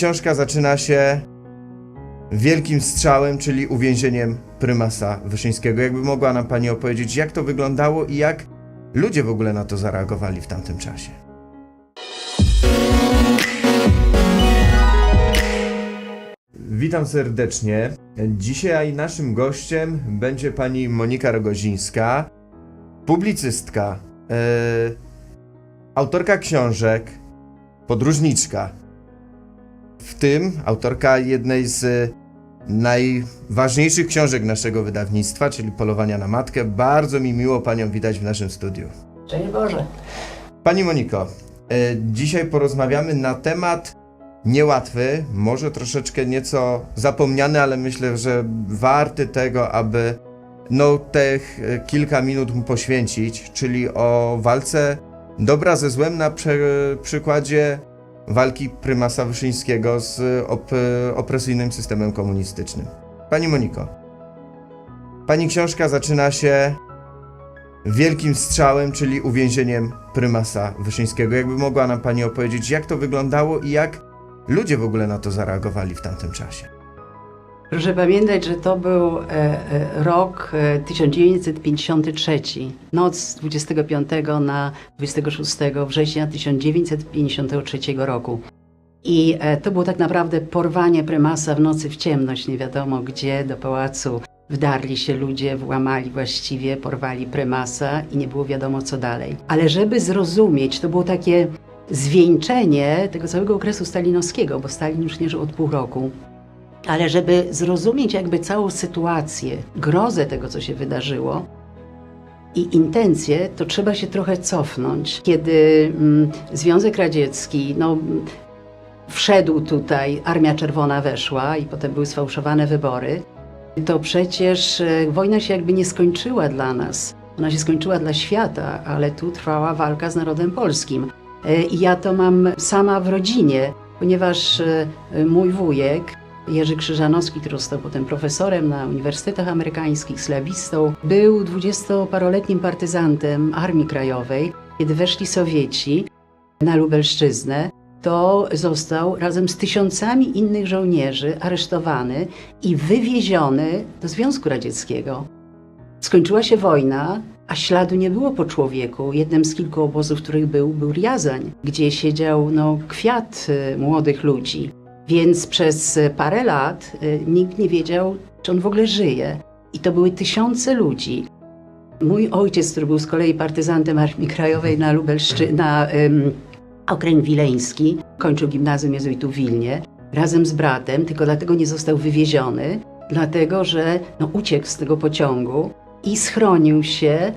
książka zaczyna się wielkim strzałem, czyli uwięzieniem prymasa Wyszyńskiego. Jakby mogła nam Pani opowiedzieć, jak to wyglądało i jak ludzie w ogóle na to zareagowali w tamtym czasie? Witam serdecznie. Dzisiaj naszym gościem będzie pani Monika Rogozińska, publicystka, e, autorka książek, podróżniczka. W tym autorka jednej z najważniejszych książek naszego wydawnictwa, czyli Polowania na Matkę. Bardzo mi miło panią widać w naszym studiu. Szczęść Boże. Pani Moniko, e, dzisiaj porozmawiamy na temat niełatwy, może troszeczkę nieco zapomniany, ale myślę, że warty tego, aby no tych e, kilka minut mu poświęcić, czyli o walce dobra ze złem na przykładzie walki prymasa Wyszyńskiego z op- opresyjnym systemem komunistycznym. Pani Moniko, pani książka zaczyna się wielkim strzałem, czyli uwięzieniem prymasa Wyszyńskiego. Jakby mogła nam Pani opowiedzieć, jak to wyglądało i jak ludzie w ogóle na to zareagowali w tamtym czasie? Proszę pamiętać, że to był e, e, rok e, 1953, noc z 25 na 26 września 1953 roku. I e, to było tak naprawdę porwanie prymasa w nocy w ciemność, nie wiadomo gdzie, do pałacu. Wdarli się ludzie, włamali właściwie, porwali prymasa i nie było wiadomo co dalej. Ale żeby zrozumieć, to było takie zwieńczenie tego całego okresu stalinowskiego, bo Stalin już nie żył od pół roku. Ale żeby zrozumieć jakby całą sytuację, grozę tego, co się wydarzyło i intencje, to trzeba się trochę cofnąć. Kiedy mm, Związek Radziecki, no, wszedł tutaj, Armia Czerwona weszła i potem były sfałszowane wybory, to przecież e, wojna się jakby nie skończyła dla nas. Ona się skończyła dla świata, ale tu trwała walka z narodem polskim. E, I ja to mam sama w rodzinie, ponieważ e, mój wujek, Jerzy Krzyżanowski, który został potem profesorem na uniwersytetach amerykańskich, slawistą, był dwudziestoparoletnim partyzantem Armii Krajowej. Kiedy weszli Sowieci na Lubelszczyznę, to został razem z tysiącami innych żołnierzy aresztowany i wywieziony do Związku Radzieckiego. Skończyła się wojna, a śladu nie było po człowieku. Jednym z kilku obozów, w których był, był Riazań, gdzie siedział no, kwiat y, młodych ludzi. Więc przez y, parę lat y, nikt nie wiedział, czy on w ogóle żyje. I to były tysiące ludzi. Mój ojciec, który był z kolei partyzantem Armii Krajowej na Lubelszczy, na ym, Okręg Wileński, kończył gimnazjum jezuitów w Wilnie, razem z bratem, tylko dlatego nie został wywieziony, dlatego że no, uciekł z tego pociągu i schronił się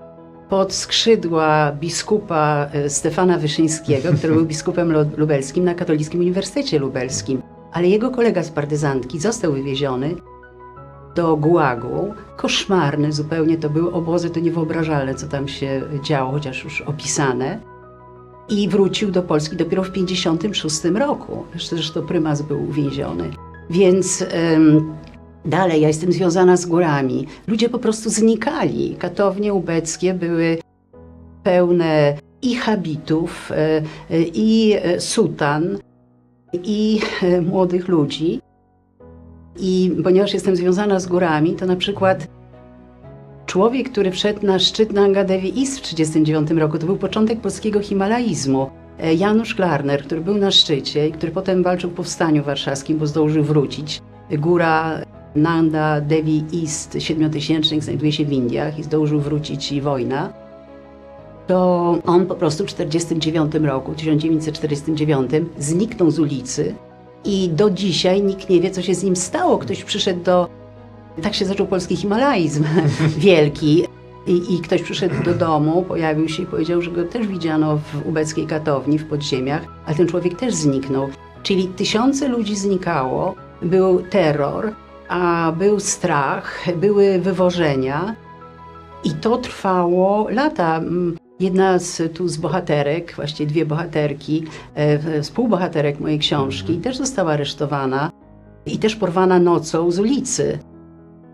pod skrzydła biskupa e, Stefana Wyszyńskiego, który był biskupem lu- lubelskim na Katolickim Uniwersytecie Lubelskim. Ale jego kolega z partyzantki został wywieziony do Gułagu. Koszmarne zupełnie to były obozy, to niewyobrażalne, co tam się działo, chociaż już opisane. I wrócił do Polski dopiero w 1956 roku. Zresztą prymas był uwięziony. Więc em, dalej, ja jestem związana z górami. Ludzie po prostu znikali. Katownie ubeckie były pełne i habitów, e, e, i e, sutan, i e, młodych ludzi. I ponieważ jestem związana z górami, to na przykład człowiek, który wszedł na szczyt Nangadevi East w 1939 roku, to był początek polskiego himalaizmu. E, Janusz Klarner, który był na szczycie i który potem walczył w powstaniu warszawskim, bo zdążył wrócić. Góra Nanda Devi East 7000 znajduje się w Indiach i zdążył wrócić i wojna. To on po prostu w 1949 roku, 1949 zniknął z ulicy i do dzisiaj nikt nie wie, co się z nim stało. Ktoś przyszedł do. Tak się zaczął polski himalaizm wielki. I, I ktoś przyszedł do domu, pojawił się i powiedział, że go też widziano w ubeckiej katowni, w podziemiach, ale ten człowiek też zniknął. Czyli tysiące ludzi znikało, był terror, a był strach, były wywożenia. I to trwało lata. Jedna z, tu z bohaterek, właściwie dwie bohaterki, e, współbohaterek mojej książki, też została aresztowana i też porwana nocą z ulicy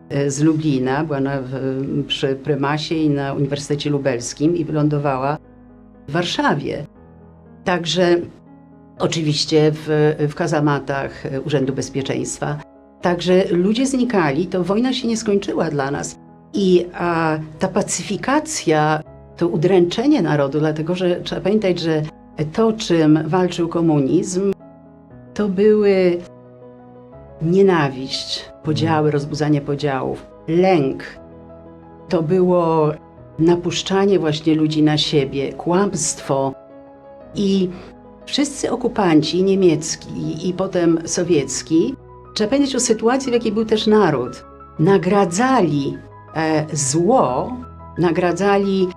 e, z Lublina. Była na, przy prymasie i na Uniwersytecie Lubelskim i wylądowała w Warszawie. Także oczywiście w, w kazamatach e, Urzędu Bezpieczeństwa. Także ludzie znikali, to wojna się nie skończyła dla nas. I a, ta pacyfikacja, to udręczenie narodu, dlatego że trzeba pamiętać, że to, czym walczył komunizm, to były nienawiść, podziały, rozbudzanie podziałów, lęk. To było napuszczanie właśnie ludzi na siebie, kłamstwo. I wszyscy okupanci niemiecki i potem sowiecki, trzeba pamiętać o sytuacji, w jakiej był też naród, nagradzali e, zło, nagradzali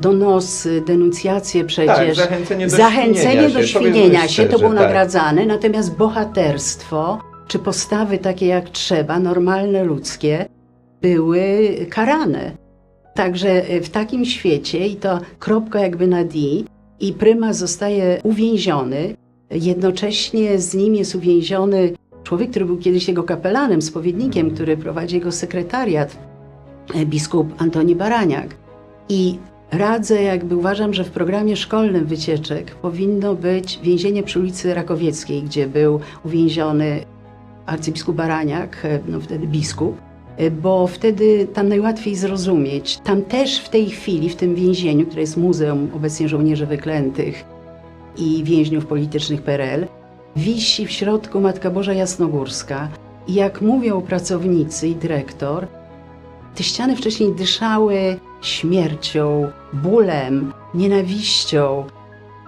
donosy, denuncjacje przecież. Tak, zachęcenie do Zachęcenie świnienia do się, świnienia się, to było tak. nagradzane, natomiast bohaterstwo czy postawy takie jak trzeba, normalne, ludzkie, były karane. Także w takim świecie i to kropka jakby na D i prymas zostaje uwięziony, jednocześnie z nim jest uwięziony człowiek, który był kiedyś jego kapelanem, spowiednikiem, który prowadzi jego sekretariat, e, biskup Antoni Baraniak. I radzę, jakby uważam, że w programie szkolnym wycieczek powinno być więzienie przy ulicy Rakowieckiej, gdzie był uwięziony arcybiskup Baraniak, e, no wtedy biskup, e, bo wtedy tam najłatwiej zrozumieć. Tam też w tej chwili, w tym więzieniu, które jest Muzeum obecnie Żołnierzy Wyklętych i Więźniów Politycznych PRL, wisi w środku Matka Boża Jasnogórska. I jak mówią pracownicy i dyrektor, te ściany wcześniej dyszały śmiercią, bólem, nienawiścią,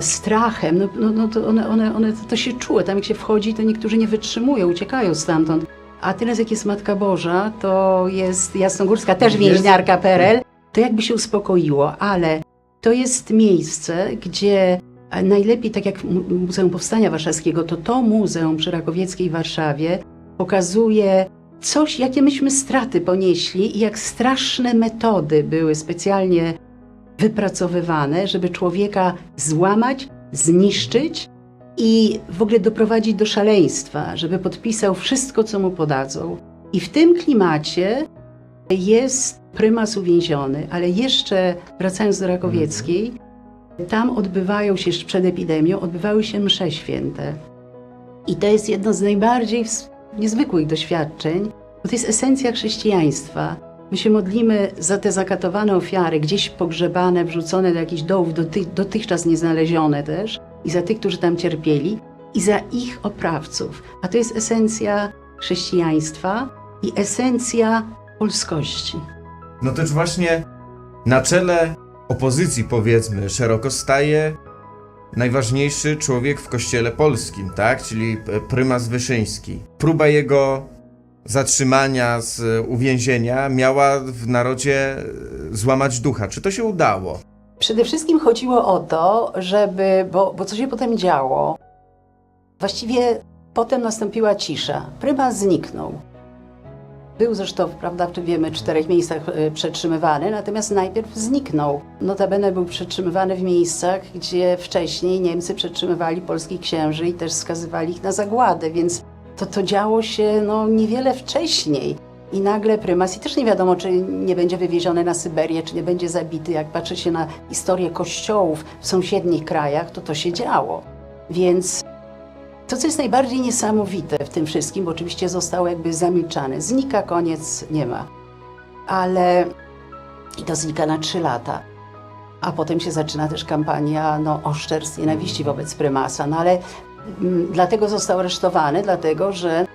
strachem. No, no, no to one, one, one to, to się czuło. Tam jak się wchodzi, to niektórzy nie wytrzymują, uciekają stamtąd. A teraz jak jest Matka Boża, to jest Jasnogórska, też więźniarka PRL, to jakby się uspokoiło, ale to jest miejsce, gdzie najlepiej, tak jak Mu- Muzeum Powstania Warszawskiego, to to muzeum przy Rakowieckiej w Warszawie pokazuje coś, jakie myśmy straty ponieśli i jak straszne metody były specjalnie wypracowywane, żeby człowieka złamać, zniszczyć i w ogóle doprowadzić do szaleństwa, żeby podpisał wszystko, co mu podadzą. I w tym klimacie jest prymas uwięziony, ale jeszcze wracając do Rakowieckiej, tam odbywają się, przed epidemią, odbywały się msze święte. I to jest jedno z najbardziej niezwykłych doświadczeń, to jest esencja chrześcijaństwa. My się modlimy za te zakatowane ofiary, gdzieś pogrzebane, wrzucone do jakichś dołów, doty, dotychczas nieznalezione też, i za tych, którzy tam cierpieli, i za ich oprawców. A to jest esencja chrześcijaństwa i esencja polskości. No też właśnie na czele opozycji, powiedzmy, szeroko staje najważniejszy człowiek w kościele polskim, tak? Czyli e, prymas Wyszyński. Próba jego zatrzymania z e, uwięzienia miała w narodzie e, złamać ducha. Czy to się udało? Przede wszystkim chodziło o to, żeby, bo, bo co się potem działo, właściwie potem nastąpiła cisza. Prymas zniknął. Był zresztą, prawda, czy wiemy, w czterech miejscach e, przetrzymywany, natomiast najpierw zniknął. Notabene był przetrzymywany w miejscach, gdzie wcześniej Niemcy przetrzymywali polskich księży i też skazywali ich na zagładę, więc to, to działo się no, niewiele wcześniej. I nagle prymas, i też nie wiadomo, czy nie będzie wywieziony na Syberię, czy nie będzie zabity. Jak patrzy się na historię kościołów w sąsiednich krajach, to to się działo. Więc to, co jest najbardziej niesamowite w tym wszystkim, bo oczywiście zostało jakby zamilczane, znika, koniec, nie ma. Ale i to znika na trzy lata. A potem się zaczyna też kampania no, oszczerstw, nienawiści wobec prymasa. No ale mm, dlatego został aresztowany, dlatego że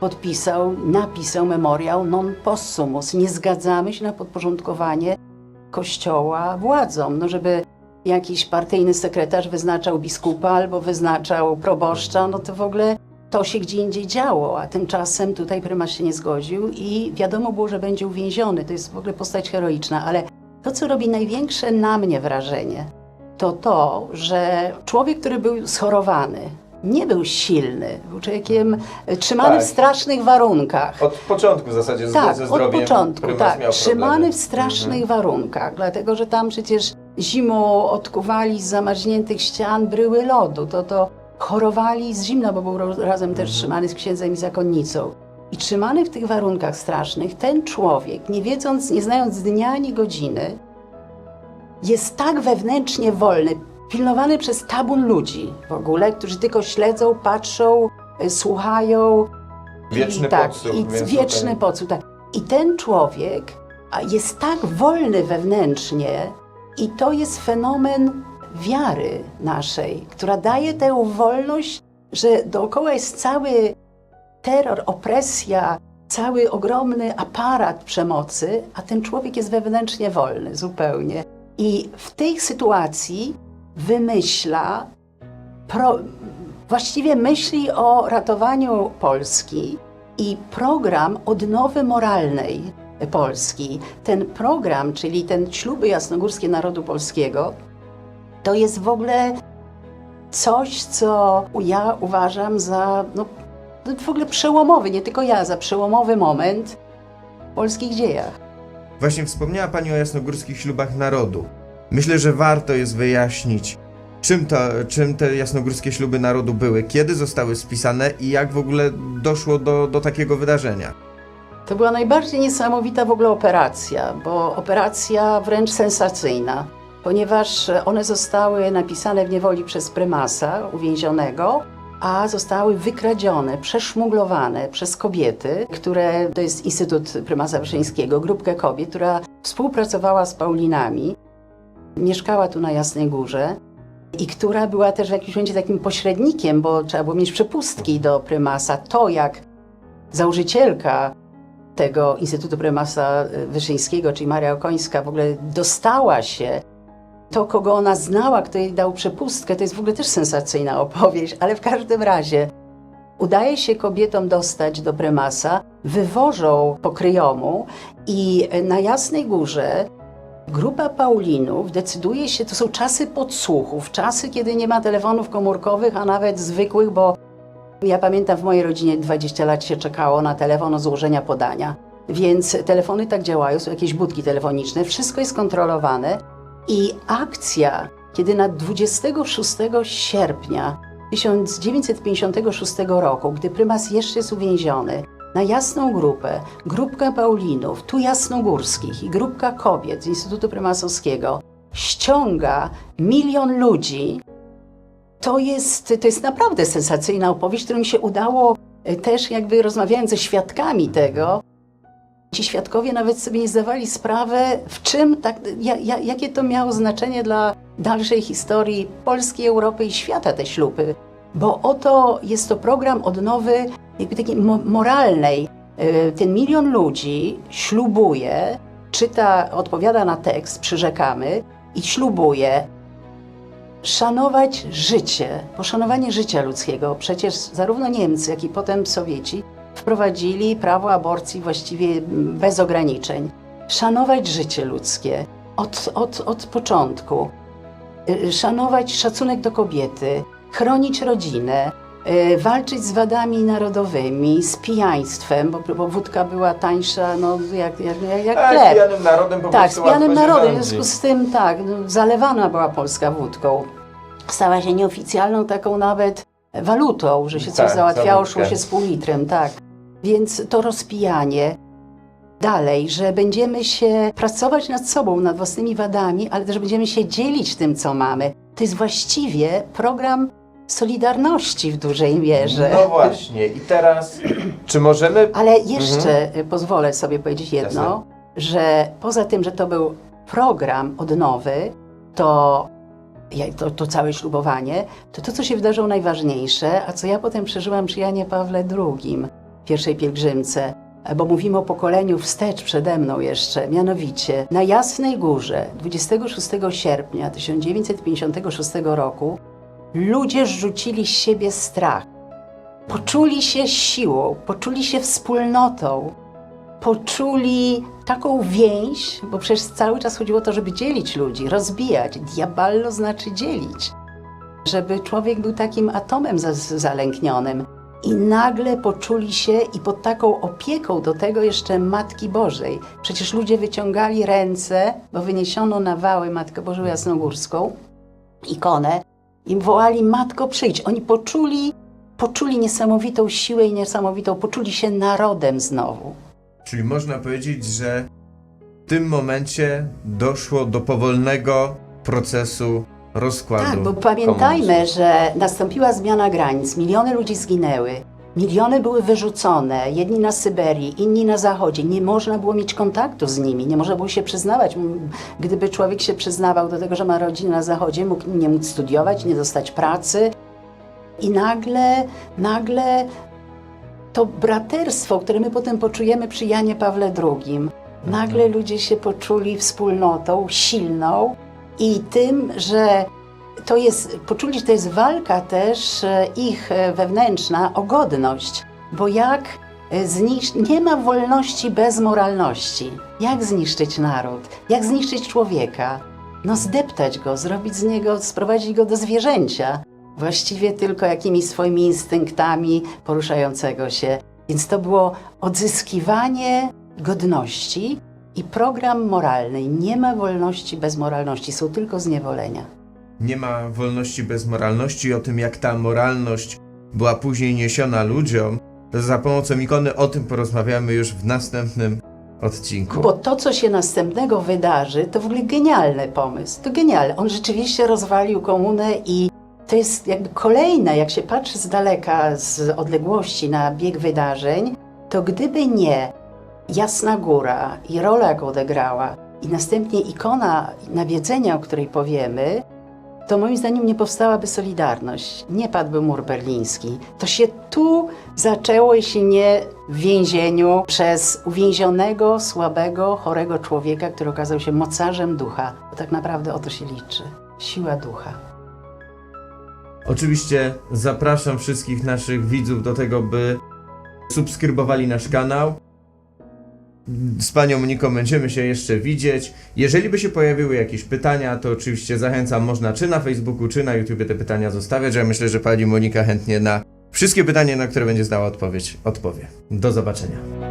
podpisał, napisał memoriał non possumus. Nie zgadzamy się na podporządkowanie kościoła władzom, no żeby jakiś partyjny sekretarz wyznaczał biskupa albo wyznaczał proboszcza, no to w ogóle to się gdzie indziej działo, a tymczasem tutaj prymas się nie zgodził i wiadomo było, że będzie uwięziony. To jest w ogóle postać heroiczna, ale to, co robi największe na mnie wrażenie, to to, że człowiek, który był schorowany, nie był silny, był człowiekiem trzymany Tak. w strasznych warunkach. Od początku w zasadzie Tak, od początku, tak. Trzymany w strasznych warunkach, dlatego że tam przecież zimą odkuwali z zamarzniętych ścian bryły lodu. To, to chorowali z zimna, bo był razem też trzymany z księdzem i zakonnicą. I trzymany w tych warunkach strasznych, ten człowiek, nie wiedząc, nie znając dnia ani godziny, jest tak wewnętrznie wolny. pilnowany przez tabun ludzi w ogóle, którzy tylko śledzą, patrzą, y, słuchają. Wieczny I, tak, podsłuch, I wieczny tutaj- podsłuch, tak. I ten człowiek jest tak wolny wewnętrznie i to jest fenomen wiary naszej, która daje tę wolność, że dookoła jest cały terror, opresja, cały ogromny aparat przemocy, a ten człowiek jest wewnętrznie wolny zupełnie. I w tej sytuacji wymyśla, pro, właściwie myśli o ratowaniu Polski i program odnowy moralnej Polski. Ten program, czyli ten śluby jasnogórskie narodu polskiego, to jest w ogóle coś, co ja uważam za no, w ogóle przełomowy, nie tylko ja, za przełomowy moment w polskich dziejach. Właśnie wspomniała Pani o jasnogórskich ślubach narodu. Myślę, że warto jest wyjaśnić, czym, to, czym te jasnogórskie śluby narodu były, kiedy zostały spisane i jak w ogóle doszło do, do takiego wydarzenia. To była najbardziej niesamowita w ogóle operacja, bo operacja wręcz sensacyjna, ponieważ one zostały napisane w niewoli przez prymasa uwięzionego, a zostały wykradzione, przeszmuglowane przez kobiety, które, to jest Instytut Prymasa Wyszyńskiego, grupkę kobiet, która współpracowała z Paulinami, mieszkała tu na Jasnej Górze i która była też w jakimś momencie takim pośrednikiem, bo trzeba było mieć przepustki do prymasa. To jak założycielka tego Instytutu Prymasa Wyszyńskiego, czyli Maria Okońska, w ogóle dostała się, to kogo ona znała, kto jej dał przepustkę, to jest w ogóle też sensacyjna opowieść, ale w każdym razie udaje się kobietom dostać do prymasa, wywożą po kryjomu i na Jasnej Górze Grupa Paulinów decyduje się, to są czasy podsłuchów, czasy, kiedy nie ma telefonów komórkowych, a nawet zwykłych, bo ja pamiętam w mojej rodzinie 20 lat się czekało na telefon o złożenia podania. Więc telefony tak działają, są jakieś budki telefoniczne, wszystko jest kontrolowane i akcja, kiedy na 26 sierpnia 1956 roku, gdy prymas jeszcze jest uwięziony, na jasną grupę, grupkę Paulinów, tu jasnogórskich i grupka kobiet z Instytutu Prymasowskiego ściąga milion ludzi, to jest, to jest naprawdę sensacyjna opowieść, którą mi się udało e, też jakby rozmawiając ze świadkami tego, ci świadkowie nawet sobie nie zdawali sprawy, w czym tak, ja, ja, jakie to miało znaczenie dla dalszej historii Polski, Europy i świata te śluby. Bo oto jest to program odnowy jakby takiej mo moralnej. E, Ten milion ludzi ślubuje, czyta, odpowiada na tekst, przyrzekamy i ślubuje szanować życie, poszanowanie życia ludzkiego. Przecież zarówno Niemcy, jak i potem Sowieci wprowadzili prawo aborcji właściwie bez ograniczeń. Szanować życie ludzkie od, od, od początku. Y, Szanować szacunek do kobiety, chronić rodzinę, y, walczyć z wadami narodowymi, z pijaństwem, bo, bo wódka była tańsza no, jak, jak, jak, jak chleb. pijanym narodem po Tak, z pijanym narodem. W związku z tym, tak, no, zalewana była Polska wódką. Stała się nieoficjalną taką nawet walutą, że się coś Tak, załatwiało, za szło się z pół litrem, tak. Więc to rozpijanie dalej, że będziemy się pracować nad sobą, nad własnymi wadami, ale też będziemy się dzielić tym, co mamy. To jest właściwie program solidarności w dużej mierze. No właśnie, i teraz, czy możemy... Ale jeszcze y, pozwolę sobie powiedzieć jedno, Jasne. że poza tym, że to był program odnowy, to, to, to całe ślubowanie, to to, co się wydarzyło najważniejsze, a co ja potem przeżyłam przy Janie Pawle II, pierwszej pielgrzymce, bo mówimy o pokoleniu wstecz przede mną jeszcze, mianowicie na Jasnej Górze 26 sierpnia 1956 roku ludzie rzucili z siebie strach. Poczuli się siłą, poczuli się wspólnotą, poczuli taką więź, bo przecież cały czas chodziło o to, żeby dzielić ludzi, rozbijać. Diaballo znaczy dzielić. Żeby człowiek był takim atomem za- zalęknionym. I nagle poczuli się i pod taką opieką do tego jeszcze Matki Bożej. Przecież ludzie wyciągali ręce, bo wyniesiono na wały Matkę Bożą Jasnogórską, ikonę, i wołali Matko przyjdź. Oni poczuli, poczuli niesamowitą siłę i niesamowitą, poczuli się narodem znowu. Czyli można powiedzieć, że w tym momencie doszło do powolnego procesu rozkładu. Tak, bo pamiętajmy, komunizmu. że nastąpiła zmiana granic, miliony ludzi zginęły, miliony były wyrzucone, jedni na Syberii, inni na Zachodzie. Nie można było mieć kontaktu z nimi, nie można było się przyznawać. Gdyby człowiek się przyznawał do tego, że ma rodzinę na Zachodzie, mógł nie móc studiować, nie dostać pracy. I nagle, nagle to braterstwo, które my potem poczujemy przy Janie Pawle II, nagle ludzie się poczuli wspólnotą silną i tym, że to jest, poczuli, że to jest walka też e, ich e, wewnętrzna o godność, bo jak e, zniszczyć, nie ma wolności bez moralności. Jak zniszczyć naród? Jak zniszczyć człowieka? No zdeptać go, zrobić z niego, sprowadzić go do zwierzęcia. Właściwie tylko jakimiś swoimi instynktami poruszającego się. Więc to było odzyskiwanie godności i program moralny. Nie ma wolności bez moralności, są tylko zniewolenia. Nie ma wolności bez moralności o tym, jak ta moralność była później niesiona ludziom, za pomocą ikony o tym porozmawiamy już w następnym odcinku. Bo to, co się następnego wydarzy, to w ogóle genialny pomysł. To genialne. On rzeczywiście rozwalił komunę i to jest jakby kolejne, jak się patrzy z daleka, z odległości na bieg wydarzeń, to gdyby nie Jasna Góra i rola, jaką odegrała, i następnie ikona nawiedzenia, o której powiemy, to moim zdaniem nie powstałaby Solidarność, nie padłby mur berliński. To się tu zaczęło, jeśli nie w więzieniu, przez uwięzionego, słabego, chorego człowieka, który okazał się mocarzem ducha. Bo tak naprawdę o to się liczy. Siła ducha. Oczywiście zapraszam wszystkich naszych widzów do tego, by subskrybowali nasz kanał. Z panią Moniką będziemy się jeszcze widzieć. Jeżeli by się pojawiły jakieś pytania, to oczywiście zachęcam, można czy na Facebooku, czy na YouTubie te pytania zostawiać. Ja myślę, że pani Monika chętnie na wszystkie pytania, na które będzie znała odpowiedź, odpowie. Do zobaczenia.